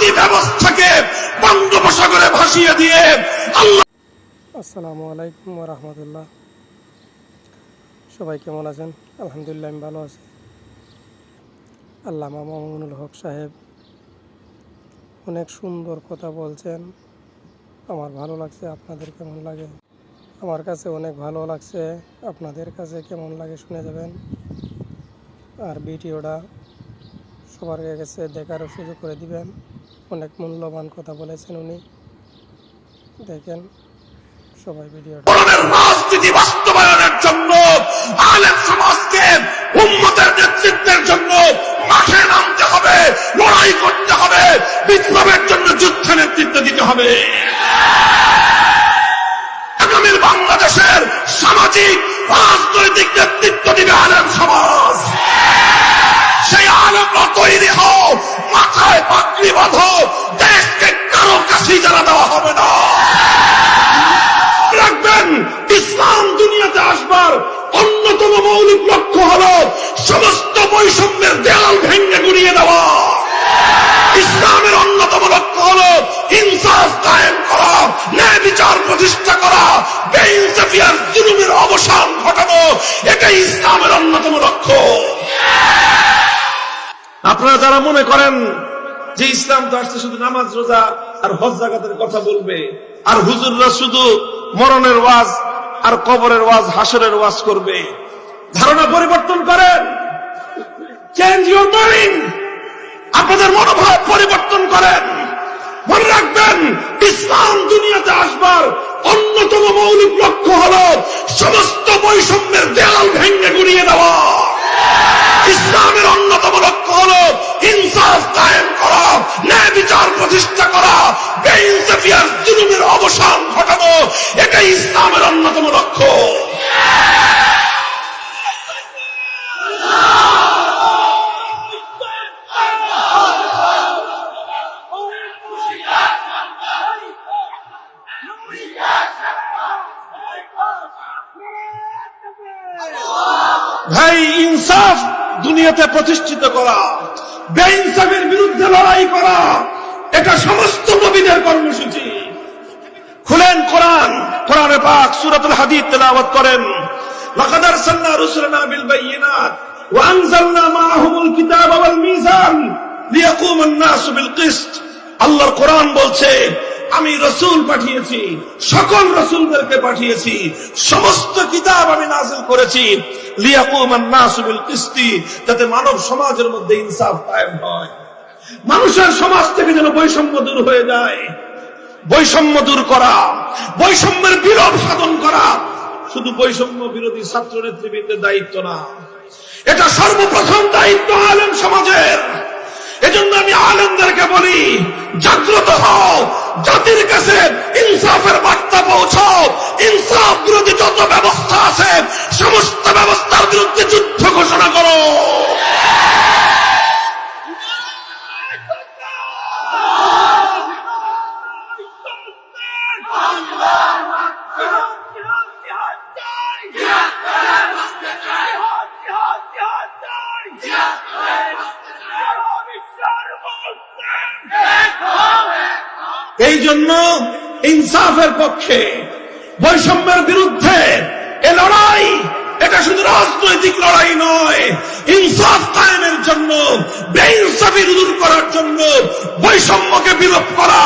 রাজনীতি ব্যবস্থাকে বঙ্গোপসাগরে ভাসিয়ে দিয়ে আল্লাহ আসসালামু আলাইকুম রহমতুল্লাহ। সবাই কেমন আছেন? আলহামদুলিল্লাহ, আমি ভালো আছি। আল্লামা মামুনুল হক সাহেব অনেক সুন্দর কথা বলছেন। আমার ভালো লাগছে, আপনাদের কেমন লাগে? আমার কাছে অনেক ভালো লাগছে, আপনাদের কাছে কেমন লাগে শুনে যাবেন। আর ভিডিওটা সবার কাছে দেখারও সুযোগ করে দিবেন। অনেক মূল্যবান কথা বলেছেন উনি। দেখেন সবাই বাস্তবায়নের জন্য, আলেম সমাজকে নেতৃত্বের জন্য মাঠে নামতে হবে, লড়াই করতে হবে, বিপ্লবের জন্য যুদ্ধ নেতৃত্ব দিতে হবে। আগামীর বাংলাদেশের সামাজিক, রাজনৈতিক নেতৃত্ব দিবে আলেম সমাজ। সেই আলেমরা তৈরি হও মাথায় পাকড়ি বাঁধো, দেশকে কারও কাছে যারা দেওয়া হবে না। রাখবেন, ইসলাম দুনিয়াতে আসবার অন্যতম মৌলিক লক্ষ্য হল যারা মনে করেন যে ইসলাম তো আসছে শুধু নামাজ, রোজা আর হজ জাগাতের কথা বলবে। আর হুজুররা শুধু মরণের ওয়াজ আর কবরের ওয়াজ, হাসরের ওয়াজ করবে। ধারণা পরিবর্তন করেন। চেঞ্জ ইউর মাইন্ড আপনাদের মনোভাব পরিবর্তন করেন। মনে রাখবেন, ইসলাম দুনিয়াতে আসবার অন্যতম মৌলিক লক্ষ্য হল সমস্ত বৈষম্যের দেয়াল ভেঙে গুড়িয়ে দেওয়া। ইসলামের অন্যতম লক্ষ্য হল ইনসাফ কায়েম করা ন্যায় বিচার প্রতিষ্ঠা করা বেইনসাফিয়ার জুলুমের অবসান ঘটানো এটাই ইসলামের অন্যতম লক্ষ্য ভাই, ইনসাফ দুনিয়াতে প্রতিষ্ঠিত করা, বেইনসাফের বিরুদ্ধে লড়াই করা, এটা সমস্ত নবীদের কর্মসূচি। খুলেন কোরআন, কোরআনে পাক সূরাতুল হাদিদ তেলাওয়াত করেন। লাকাদ আরসালনা রুসুলানা বিল বায়িনাত ওয়া আনজালনা মাআহুমুল কিতাবা ওয়াল মিজান লিয়াকুমা আন-নাসু বিল কিসত। আল্লাহর কোরআন বলছে আমি রসুল পাঠিয়েছি, সকল রসুলদেরকে পাঠিয়েছি, সমস্ত কিতাব আমি নাজিল করেছি। যাতে মানব সমাজের মধ্যে ইনসাফ কায়েম হয়। মানুষের সমাজ থেকে যেন বৈষম্য দূর হয়ে যায়। বৈষম্য দূর করা, বৈষম্যের বিরোধ সাধন করা, শুধু বৈষম্য বিরোধী ছাত্র নেতৃবৃন্দের দায়িত্ব না, এটা সর্বপ্রথম দায়িত্ব আলেম সমাজের। এজন্য আমি আলেমদেরকে বলি, জাগ্রত হও জাতির কাছে ইনসাফের বার্তা পৌঁছাও। ইনসাফ বিরোধী যত ব্যবস্থা আছে, সমস্ত ব্যবস্থার বিরুদ্ধে যুদ্ধ ঘোষণা করো। জন্য ইনসাফের পক্ষে, বৈষম্যের বিরুদ্ধে এ লড়াই, এটা শুধু রাজনৈতিক লড়াই নয়, ইনসাফ কায়েমের জন্য, বেইনসাফি দূর করার জন্য, বৈষম্যকে বিলোপ করা,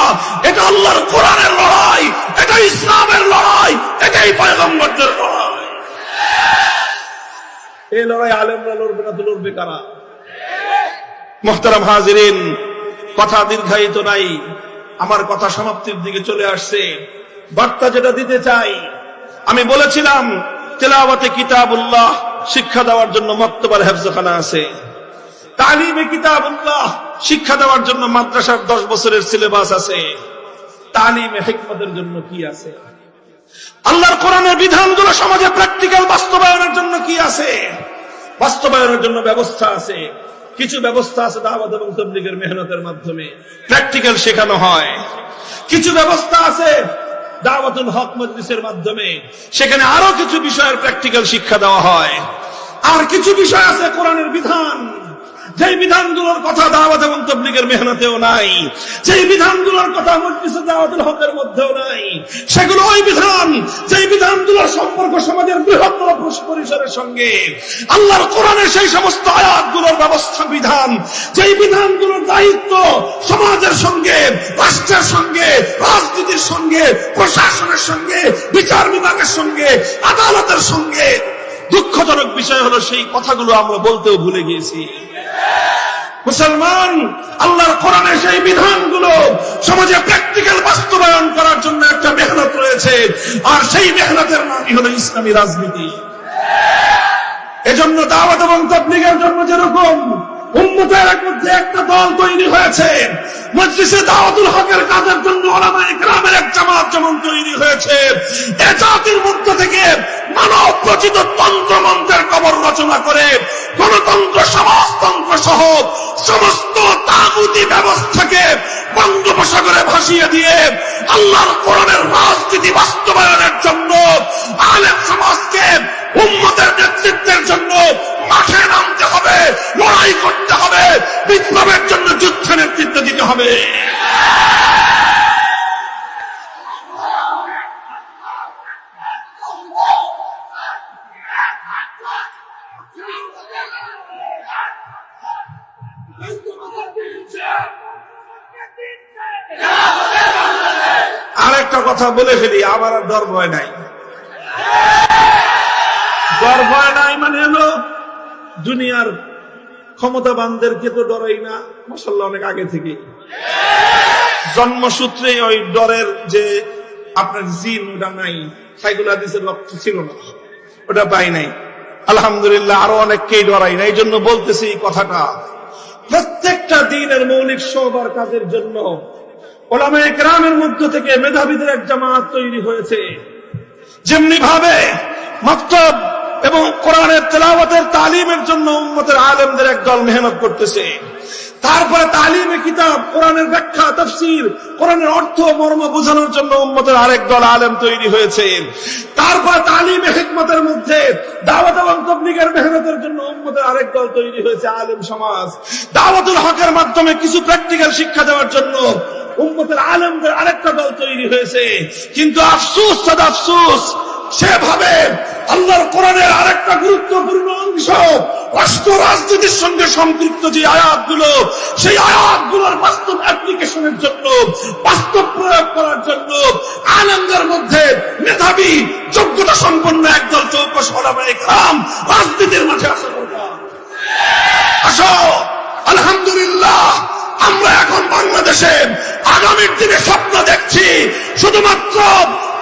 এটা আল্লাহর কোরআনের লড়াই, এটা ইসলামের লড়াই, এটাই পয়গম্বরদের লড়াই। এই লড়াই আলেমরা লড়বে না তো লড়বে কারা? মোহতারাম হাজিরিন, কথা দীর্ঘায়িত নাই। আমার কথা সমাপ্তির দিকে চলে আসছে। বার্তা যেটা দিতে চাই, আমি বলেছিলাম, তেলাওয়াতে কিতাবুল্লাহ, শিক্ষা দেওয়ার জন্য মক্তবার হেফজখানা আছে। তালিমে কিতাবুল্লাহ, শিক্ষা দেওয়ার জন্য মাদ্রাসার দশ বছরের সিলেবাস আছে। তালিমে হিকমতের জন্য কি আছে? আল্লাহর কোরআনের বিধানগুলো সমাজে প্র্যাকটিক্যাল বাস্তবায়নের জন্য কি আছে? বাস্তবায়নের জন্য ব্যবস্থা আছে। কিছু ব্যবস্থা আছে দাওয়াত এবং তবলিগের মেহনতের মাধ্যমে। প্র্যাকটিক্যাল শেখানো হয়। কিছু ব্যবস্থা আছে দাওয়াতুল হক মজলিসের মাধ্যমে। সেখানে আরও কিছু বিষয়ের প্র্যাকটিক্যাল শিক্ষা দেওয়া হয়। আর কিছু বিষয় আছে কোরআনের বিধান। যেই বিধানগুলোর কথা দাওয়াত এবং তবলিগের মেহনতেও নাই, যেই বিধানগুলোর কথা মজলিসে দাওয়াতুল হকের মধ্যেও নাই, সেগুলো ওই বিধান, যেই বিধানগুলোর সম্পর্ক সমাজের বৃহত্তর পরিসরের সঙ্গে, আল্লাহর কোরআনের সেই সমস্ত আয়াতগুলোর ব্যবস্থা বিধান, যেই বিধানগুলোর দায়িত্ব সমাজের সঙ্গে, রাষ্ট্রের সঙ্গে, রাজনীতির সঙ্গে, প্রশাসনের সঙ্গে, বিচার বিভাগের সঙ্গে, আদালতের সঙ্গে। দুঃখজনক বিষয় হলো সেই কথাগুলো আমরা বলতেও ভুলে গিয়েছি। মুসলমান, আল্লাহর কোরআনের সেই বিধানগুলো সমাজে প্র্যাকটিক্যাল বাস্তবায়ন করার জন্য একটা মেহনত রয়েছে। আর সেই মেহনতের নামই হলো ইসলামী রাজনীতি। এজন্য দাওয়াত এবং তবলিগের জন্য যেরকম উন্মতের মধ্যে একটা দল তৈরি হয়েছে, মজলিসে দাওয়াতুল হকের কাজের জন্য ওলামায়ে গ্রামের এক জামাত যেমন তৈরি হয়েছে, এ জাতির মধ্য থেকে রচিত তন্ত্র মন্ত্রের কবর রচনা করে গণতন্ত্র, সমাজতন্ত্র সহ সমস্ত তাগুতি ব্যবস্থাকে বঙ্গোপসাগরে ভাসিয়ে দিয়ে আল্লাহর কোরআনের রাজনীতি বাস্তবায়নের জন্য, আলেম সমাজকে উম্মতের নেতৃত্বের জন্য মাঠে নামতে হবে, লড়াই করতে হবে, বিপ্লবের জন্য যুদ্ধ নেতৃত্ব দিতে হবে। কথা বলে ফেলি আমার আর ডর ভয় নাই। ডর ভয় নাই মানে হলো, দুনিয়ার ক্ষমতাবানদেরকে তো ডরাই না মশাল্লা অনেক আগে থেকে। জন্মসূত্রে ওই ডরের যে আপনার জিন, ওটা নাই সাইকুলাদিসের রক্ত ছিল না, ওটা পাই নাই। আলহামদুলিল্লাহ আরও অনেককেই ডরাই না এই জন্য বলতেছি কথাটা। প্রত্যেকটা দিনের মৌলিক সবার কাজের জন্য ওলামায়ে গ্রামের মধ্য থেকে মেধাবীদের এক জামাত তৈরি হয়েছে। যেমনি ভাবে মক্তব এবং কোরআনের তেলাওয়াতের তালিমের জন্য উম্মতের আলেমদের একদল মেহনত করতেছে। তারপরে তালিমে কিতাব, কোরআনের ব্যাখ্যা, তফসির, কোরআনের অর্থ মর্ম বোঝানোর জন্য উম্মতের আরেক দল আলেম তৈরি হয়েছে। তারপরে তালিমে হিকমতের মধ্যে দাওয়াত এবং তবলিগের মেহনতের জন্য উম্মতের আরেক দল তৈরি হয়েছে আলেম সমাজ। দাওয়াতুল হকের মাধ্যমে কিছু প্র্যাকটিক্যাল শিক্ষা দেওয়ার জন্য উম্মতের আলমদের আরেকটা দল তৈরি হয়েছে। কিন্তু আফসুস সদা আফসুস, সেভাবে আল্লাহর কোরআনের আরেকটা গুরুত্বপূর্ণ অংশ, রাষ্ট্র রাজনীতির সঙ্গে সম্পৃক্ত যে আয়াতগুলো, সেই আয়াতগুলোর বাস্তব অ্যাপ্লিকেশনের জন্য, বাস্তব প্রয়োগ করার জন্য আনন্দের মধ্যে মেধাবী, যোগ্যতা সম্পন্ন একদল চৌকস খাম রাজনীতির মাঝে আসা আসো, আলহামদুলিল্লাহ। আমরা এখন বাংলাদেশে আগামীর দিনে স্বপ্ন দেখছি, শুধুমাত্র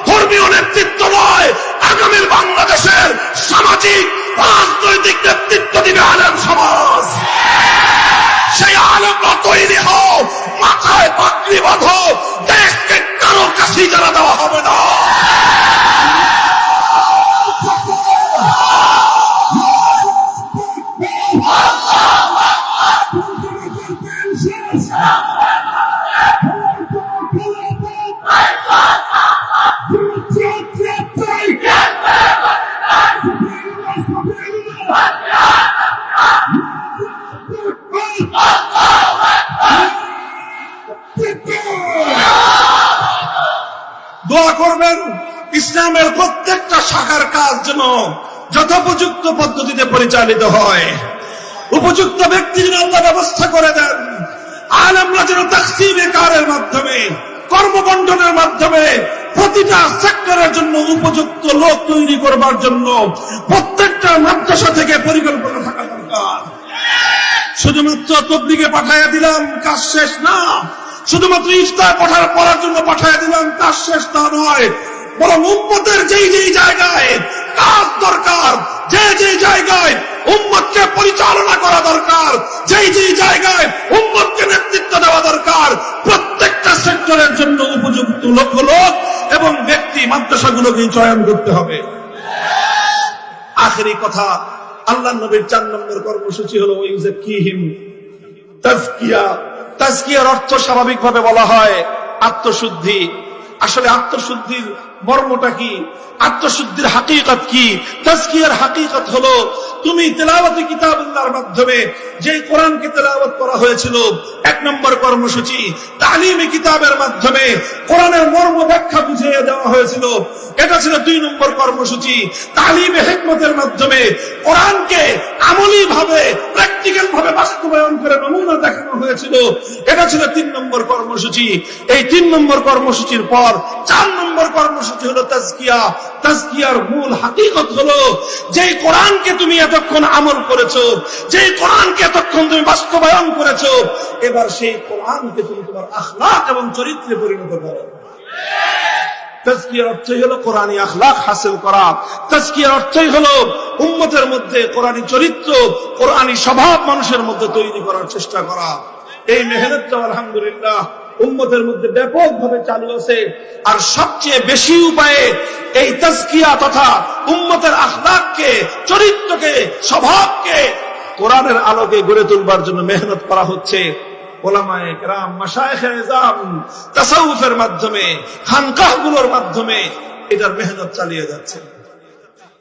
ধর্মীয় নেতৃত্ব নয়, আগামীর বাংলাদেশের সামাজিক, রাজনৈতিক নেতৃত্ব দিবে আলেম সমাজ। সেই আলেমরা তৈরি হও, মাথায় পাগড়ি বাঁধো, দেশকে কারও কাছে জানা দেওয়া হবে না। ইসলামের প্রত্যেকটা শাখার কাজ যেন যথোপযুক্ত পদ্ধতিতে পরিচালিত হয়। উপযুক্ত ব্যক্তি যেন আল্লাহ ব্যবস্থা করে দেন। আলমরা যেন তাকসিমে কারের মাধ্যমে কর্মবন্টনের মাধ্যমে প্রতিটা সেক্টরের জন্য উপযুক্ত লোক তৈরি করবার জন্য প্রত্যেকটা মাদ্রাসা থেকে পরিকল্পনা থাকা দরকার। শুধুমাত্র তবলিগে পাঠাইয়া দিলাম, কাজ শেষ না। শুধুমাত্র ইফতার পাঠার পড়ার জন্য পাঠাইয়া দিলাম, কাজ শেষ তা নয়। বরং উম্মতের যেই যেই জায়গায় কাজ দরকার, যে যে জায়গায় উম্মতকে পরিচালনা করা দরকার, যেই যেই জায়গায় উম্মতকে নেতৃত্ব দেওয়া দরকার, প্রত্যেকটা সেক্টরের জন্য উপযুক্ত লক্ষ লোক এবং ব্যক্তি মাদ্রাসাগুলোকে চয়ন করতে হবে। আখেরি কথা, আল্লাহ নবীর চার নম্বর কর্মসূচি হলো ইউজাকিহিম তাজকিয়া। তাজকিয়ার অর্থ স্বাভাবিকভাবে বলা হয় আত্মশুদ্ধি। আসলে আত্মশুদ্ধির মর্মটা কি? আত্মশুদ্ধির হাকিকত কি? তাজকিয়ার হাকিকত হলো, তুমি তেলাওয়াতে কিতাবুল্লাহর মাধ্যমে যে কোরআনকে তেলাওয়াত করা হয়েছিল, এক নম্বর কর্মসূচি, তালিমে কিতাবের মাধ্যমে কোরআনের মর্ম ব্যাখ্যা বুঝিয়ে দেওয়া হয়েছিল। এটা ছিল দুই নম্বর কর্মসূচি, তালিমে হেকমতের মাধ্যমে কোরআনকে আমলি ভাবে প্র্যাকটিক্যাল ভাবে বাস্তবায়ন করে নমুনা দেখানো হয়েছিল। এটা ছিল তিন নম্বর কর্মসূচি। এই তিন নম্বর কর্মসূচির পর চার নম্বর কর্মসূচি হলো তাজকিয়া। তাজকিয়ার মূল হাকিকত হলো যে কোরআনকে তুমি এতক্ষণ আমল করেছ যে কোরআনকে এতক্ষণ তুমি বাস্তবায়ন করেছ, এবার সেই কোরআনকে তুমি তোমার আখলাক এবং চরিত্রে পরিণত করো। তাজকিয়ার অর্থই হলো কোরআনী আখলাক হাসিল করা। তাজকিয়ার অর্থই হলো উম্মতের মধ্যে কোরআনী চরিত্র, কোরআনী স্বভাব মানুষের মধ্যে তৈরি করার চেষ্টা করা। এই মেহনতটা আলহামদুলিল্লাহ উম্মতের মধ্যে ব্যাপকভাবে চালু আছে। আর সবচেয়ে বেশি উপায়ে এই তাজকিয়া তথা উম্মতের আখলাককে চরিত্রকে, স্বভাবকে কোরআনের আলোকে গড়ে তুলবার জন্য মেহনত করা হচ্ছে। ওলামায়ে কেরাম মাশায়েখে গুলোর তাসাউফের মাধ্যমে খানকাহগুলোর মাধ্যমে এটার মেহনত চালিয়ে যাচ্ছে।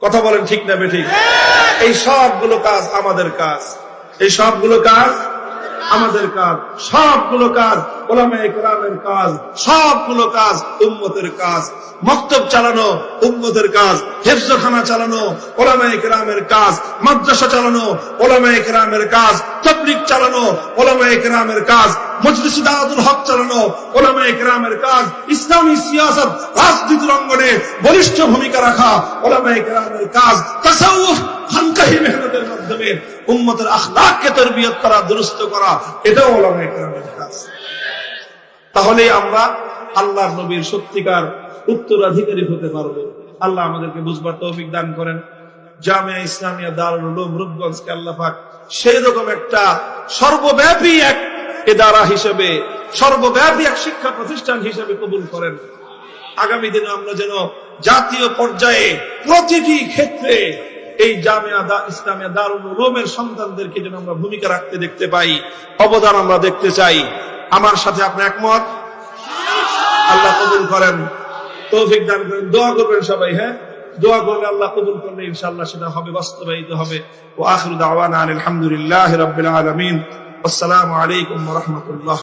কথা বলেন ঠিক না বেঠিক? এই সবগুলো কাজ আমাদের কাজ। এই সবগুলো কাজ আমাদের কাজ, সবগুলো কাজ ওলামায়ে কেরামের কাজ, সবগুলো কাজ উম্মতের কাজ। মক্তব চালানো, উম্মতের কাজ। হেফজখানা চালানো ওলামায়ে কেরামের কাজ। মাদ্রাসা চালানো ওলামায়ে কেরামের কাজ। তবলিগ চালানো ওলামায়ে কেরামের কাজ। মজলিস হক চালানো ওলামায়ে কেরামের কাজ। ইসলামী সিয়াসত, রাজনীতির অঙ্গনে বলিষ্ঠ ভূমিকা রাখা ওলামায়ে কেরামের কাজ। তাসাউফ, খানকাহি মেহনতের মাধ্যমে উম্মতের আখলাককে তরবিয়ত করা, দুরুস্ত করা, এটাও ওলামায়ে কেরামের কাজ। তাহলে আমরা আল্লাহর নবীর সত্যিকার উত্তরাধিকারী হতে পারব। আল্লাহ আমাদেরকে বুঝবার তৌফিক দান করেন। জামিয়া ইসলামিয়া দারুল রূপগঞ্জকে আল্লাহ পাক সেই রকম একটা সর্বব্যাপী এক এদারা হিসেবে, সর্বব্যাপী এক শিক্ষা প্রতিষ্ঠান হিসেবে কবুল করেন। আগামী দিনে আমরা যেন জাতীয় পর্যায়ে প্রতিটি ক্ষেত্রে এই জামিয়া দা, ইসলামিয়া দারুল উলুমের সন্তানদেরকে যেন আমরা ভূমিকা রাখতে দেখতে পাই, অবদান আমরা দেখতে চাই। আমার সাথে আপনি একমত? আল্লাহ কবুল করেন। তৌফিক দান করেন। দোয়া করবেন সবাই হ্যাঁ? দোয়া করলে আল্লাহ কবুল করলে ইনশাআল্লাহ সেটা হবে, বাস্তবায়িত হবে। ও আখির দাওয়ানা আলহামদুলিল্লাহ আলামিন। আসসালামু আলাইকুম রাহমাতুল্লাহ।